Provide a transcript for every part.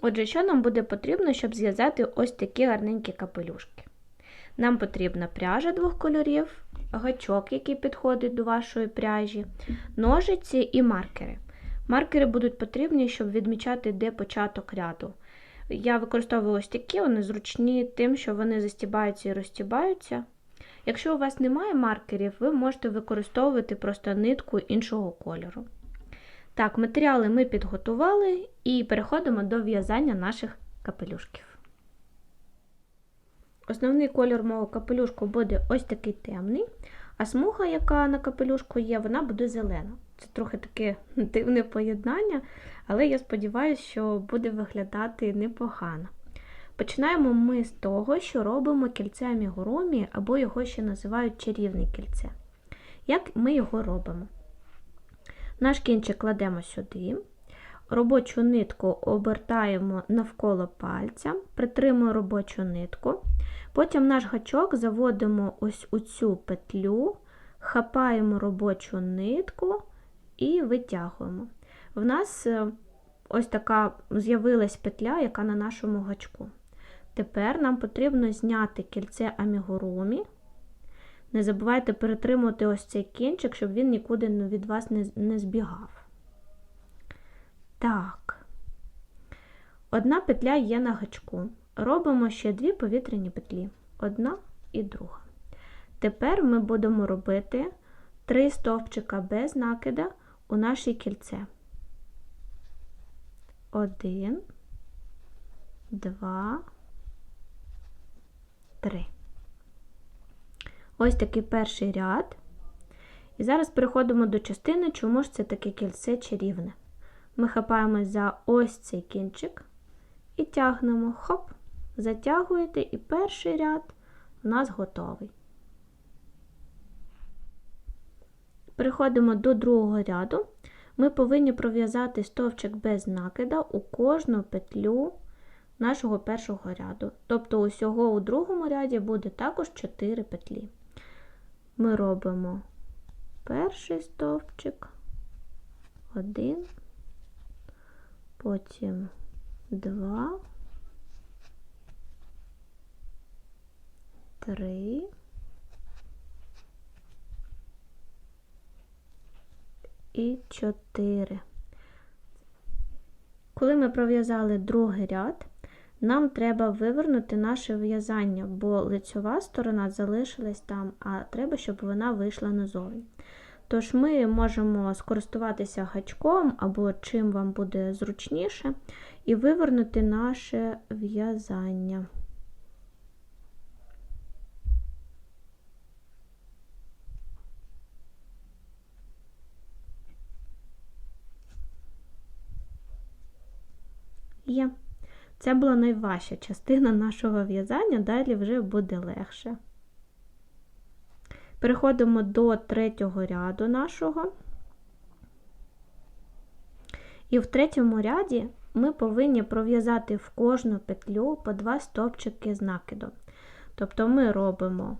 Отже, що нам буде потрібно, щоб зв'язати ось такі гарненькі капелюшки? Нам потрібна пряжа двох кольорів, гачок, який підходить до вашої пряжі, ножиці і маркери. Маркери будуть потрібні, щоб відмічати, де початок ряду. Я використовую ось такі, вони зручні тим, що вони застібаються і розтібаються. Якщо у вас немає маркерів, ви можете використовувати просто нитку іншого кольору. Так, матеріали ми підготували і переходимо до в'язання наших капелюшків. Основний кольор мого капелюшку буде ось такий темний, а смуга, яка на капелюшку є, вона буде зелена. Це трохи таке дивне поєднання, але я сподіваюся, що буде виглядати непогано. Починаємо ми з того, що робимо кільце амігурумі, або його ще називають чарівне кільце. Як ми його робимо? Наш кінчик кладемо сюди, робочу нитку обертаємо навколо пальця, притримуємо робочу нитку. Потім наш гачок заводимо ось у цю петлю, хапаємо робочу нитку і витягуємо. В нас е, ось така з'явилась петля, яка на нашому гачку. Тепер нам потрібно зняти кільце амігурумі. Не забувайте перетримувати ось цей кінчик, щоб він нікуди від вас не, не збігав. Так, одна петля є на гачку. Робимо ще дві повітряні петлі. Одна і друга. Тепер ми будемо робити три стовпчика без накида у наше кільце. Один, два, три. Ось такий перший ряд. І зараз переходимо до частини, чому ж це таке кільце чарівне. Ми хапаємо за ось цей кінчик і тягнемо, хоп, затягуєте, і перший ряд у нас готовий. Переходимо до другого ряду. Ми повинні пров'язати стовпчик без накида у кожну петлю нашого першого ряду. Тобто, усього у другому ряді буде також 4 петлі ми робимо перший стовпчик, один, потім два, три. І 4. Коли ми пров'язали другий ряд, нам треба вивернути наше в'язання, бо лицьова сторона залишилась там, а треба, щоб вона вийшла назовні. Тож ми можемо скористуватися гачком або чим вам буде зручніше, і вивернути наше в'язання. Є. Це була найважча частина нашого в'язання, далі вже буде легше. Переходимо до третього ряду нашого. І в третьому ряді ми повинні пров'язати в кожну петлю по два стовпчики з накидом. Тобто ми робимо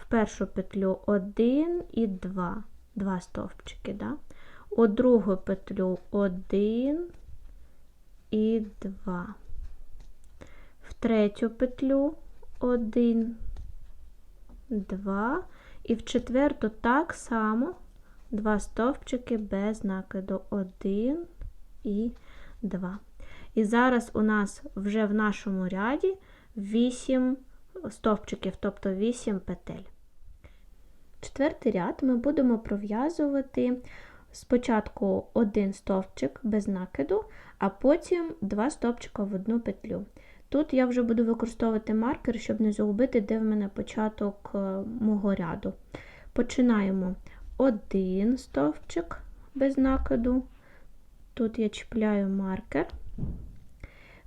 в першу петлю 1 і 2, два стовпчики. Да? У другу петлю 1 і 2 третю петлю 1, 2 і в четверту так само два стовпчики без накиду 1 і 2. І зараз у нас вже в нашому ряді 8 стовпчиків, тобто 8 петель. Четвертий ряд ми будемо пров'язувати спочатку один стовпчик без накиду, а потім два стовпчика в одну петлю. Тут я вже буду використовувати маркер, щоб не загубити, де в мене початок е, мого ряду. Починаємо один стовпчик без накиду. Тут я чіпляю маркер.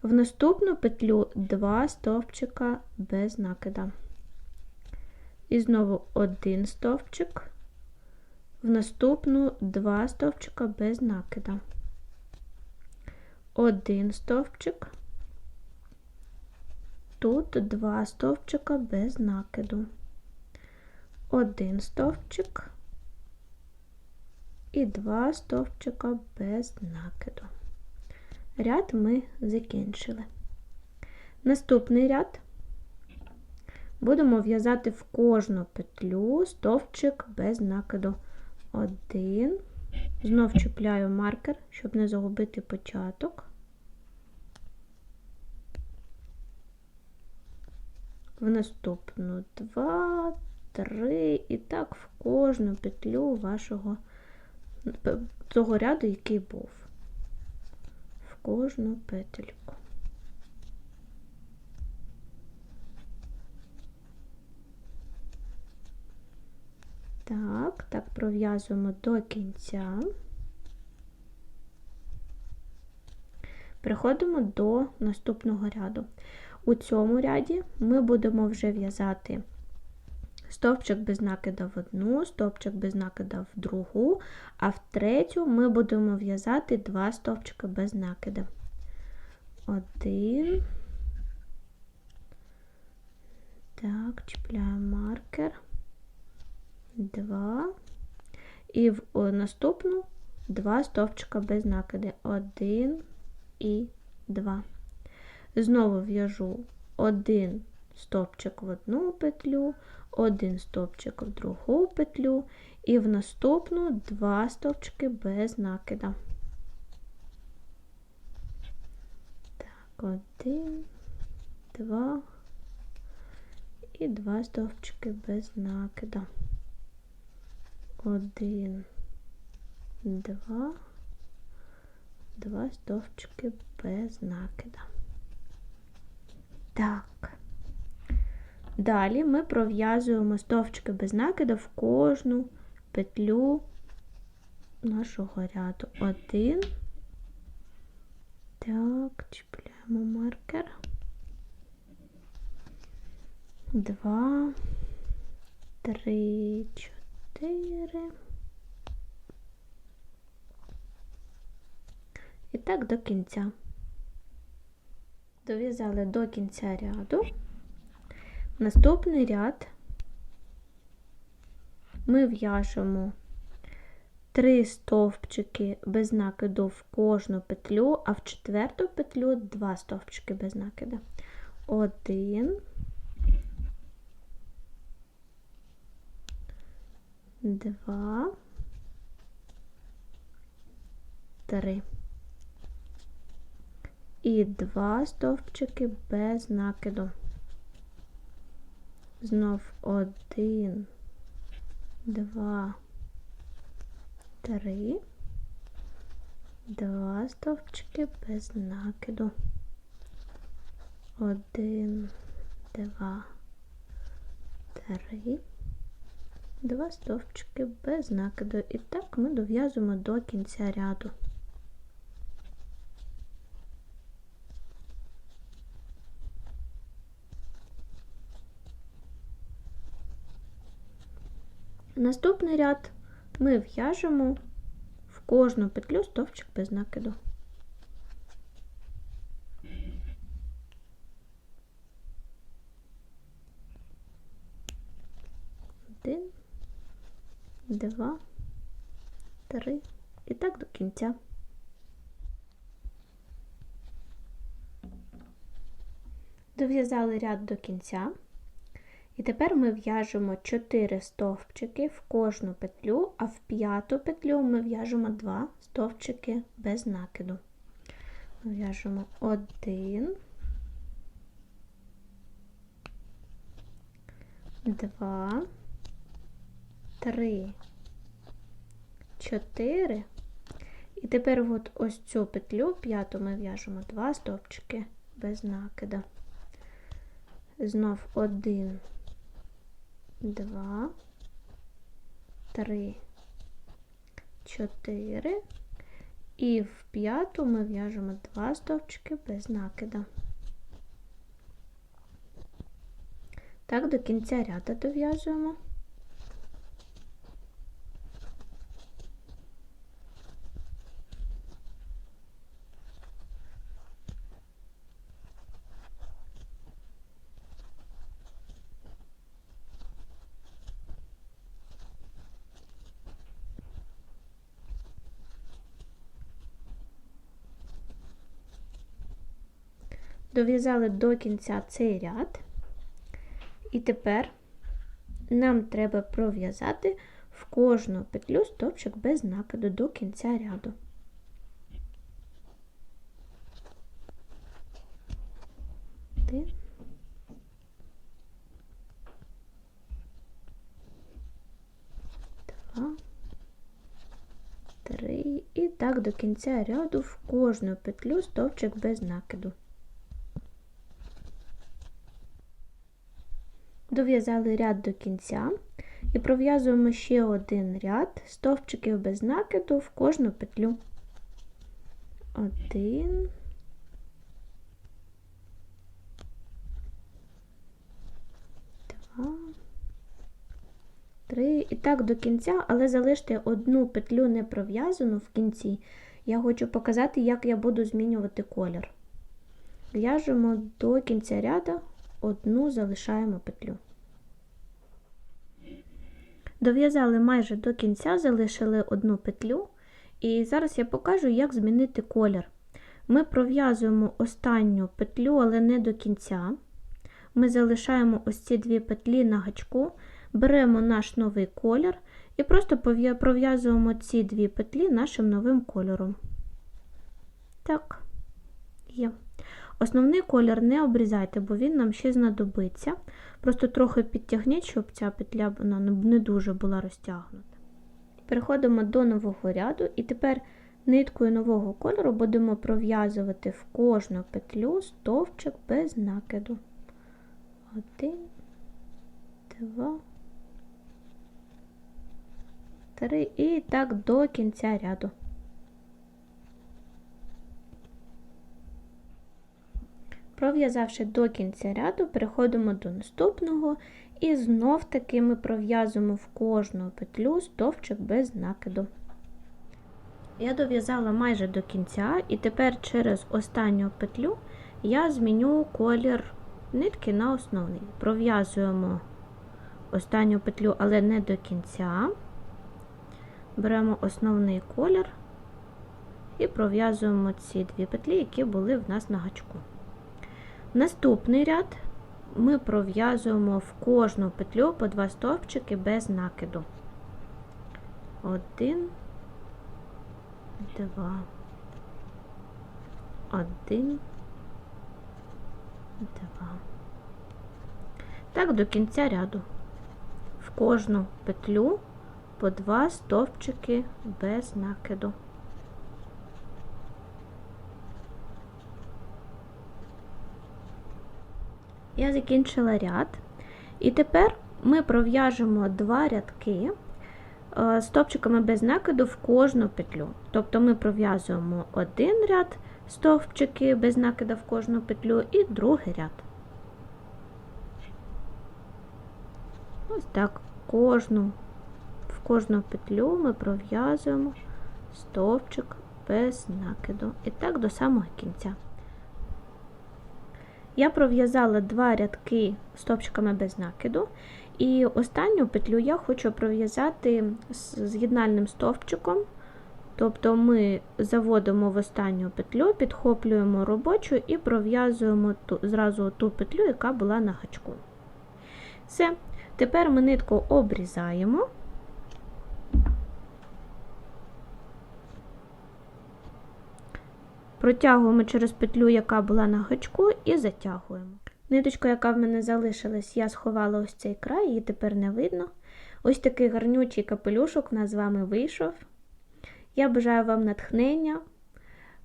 В наступну петлю два стовпчика без накида. І знову один стовпчик, в наступну два стовпчика без накида. Один стовпчик Тут два стовпчика без накиду, один стовпчик і два стовпчика без накиду. ряд ми закінчили. Наступний ряд будемо в'язати в кожну петлю стовпчик без накиду. Один. Знов чіпляю маркер, щоб не загубити початок. В наступну два, три, і так в кожну петлю вашого того ряду, який був. В кожну петельку. Так, так пров'язуємо до кінця. Переходимо до наступного ряду. У цьому ряді ми будемо вже в'язати стовпчик без накида в одну, стовпчик без накида в другу, а в третю ми будемо в'язати два стовпчики без накида. Один. Так, чіпляємо маркер. Два. І в наступну два стовпчика без накиди. Один і два. Знову в'яжу один стовпчик в одну петлю, один стовпчик в другу петлю і в наступну два стовпчики без накида. Так, один, два і два стовпчики без накида. Один, два, два стовпчики без накида. Так. Далі ми пров'язуємо стовпчики без накида в кожну петлю нашого ряду. Один. Так, чіпляємо маркер. Два, три, чотири. І так до кінця дов'язали до кінця ряду. Наступний ряд ми в'яжемо три стовпчики без накиду в кожну петлю, а в четверту петлю два стовпчики без накиду. Один, два, три і два стовпчики без накиду. Знов один, два, три, два стовпчики без накиду. Один, два, три, два стовпчики без накиду. І так ми дов'язуємо до кінця ряду. Наступний ряд ми в'яжемо в кожну петлю стовпчик без накиду. Один, два, три і так до кінця. Дов'язали ряд до кінця. І тепер ми в'яжемо 4 стовпчики в кожну петлю, а в п'яту петлю ми в'яжемо 2 стовпчики без накиду. В'яжемо 1, 2, 3, 4. І тепер от ось цю петлю, п'яту ми в'яжемо 2 стовпчики без накида. Знов 1, два, три, чотири. І в п'яту ми в'яжемо два стовпчики без накида. Так, до кінця ряда дов'язуємо. Дов'язали до кінця цей ряд. І тепер нам треба пров'язати в кожну петлю стовпчик без накиду до кінця ряду. Один. Два. Три. І так до кінця ряду в кожну петлю стовпчик без накиду. Дов'язали ряд до кінця і пров'язуємо ще один ряд стовпчиків без накиду в кожну петлю. Один. Два. Три. І так до кінця, але залиште одну петлю не пров'язану в кінці. Я хочу показати, як я буду змінювати колір. В'яжемо до кінця ряду, одну залишаємо петлю. Дов'язали майже до кінця, залишили одну петлю, і зараз я покажу, як змінити колір. Ми пров'язуємо останню петлю, але не до кінця. Ми залишаємо ось ці дві петлі на гачку, беремо наш новий колір і просто пров'язуємо ці дві петлі нашим новим кольором. Так, є. Основний колір не обрізайте, бо він нам ще знадобиться. Просто трохи підтягніть, щоб ця петля не дуже була розтягнута. Переходимо до нового ряду, і тепер ниткою нового кольору будемо пров'язувати в кожну петлю стовпчик без накиду. Один, два, три. І так до кінця ряду. Пров'язавши до кінця ряду, переходимо до наступного і знов таки ми пров'язуємо в кожну петлю стовпчик без накиду. Я дов'язала майже до кінця, і тепер через останню петлю я зміню колір нитки на основний. Пров'язуємо останню петлю, але не до кінця. Беремо основний колір і пров'язуємо ці дві петлі, які були в нас на гачку. Наступний ряд ми пров'язуємо в кожну петлю по два стовпчики без накиду. Один, два, один, два. Так, до кінця ряду. В кожну петлю по два стовпчики без накиду. Я закінчила ряд, і тепер ми пров'яжемо два рядки е, стовпчиками без накиду в кожну петлю. Тобто ми пров'язуємо один ряд стовпчики без накиду в кожну петлю і другий ряд. Ось так кожну, в кожну петлю ми пров'язуємо стовпчик без накиду. І так до самого кінця. Я пров'язала два рядки стопчиками без накиду, і останню петлю я хочу пров'язати з з'єднальним стовпчиком. Тобто ми заводимо в останню петлю, підхоплюємо робочу і пров'язуємо зразу ту петлю, яка була на гачку. Все. Тепер ми нитку обрізаємо. Протягуємо через петлю, яка була на гачку, і затягуємо. Ниточку, яка в мене залишилась, я сховала ось цей край, її тепер не видно. Ось такий гарнючий капелюшок у нас з вами вийшов. Я бажаю вам натхнення.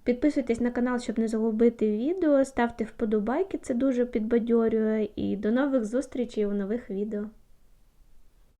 Підписуйтесь на канал, щоб не загубити відео, ставте вподобайки, це дуже підбадьорює. І до нових зустрічей у нових відео.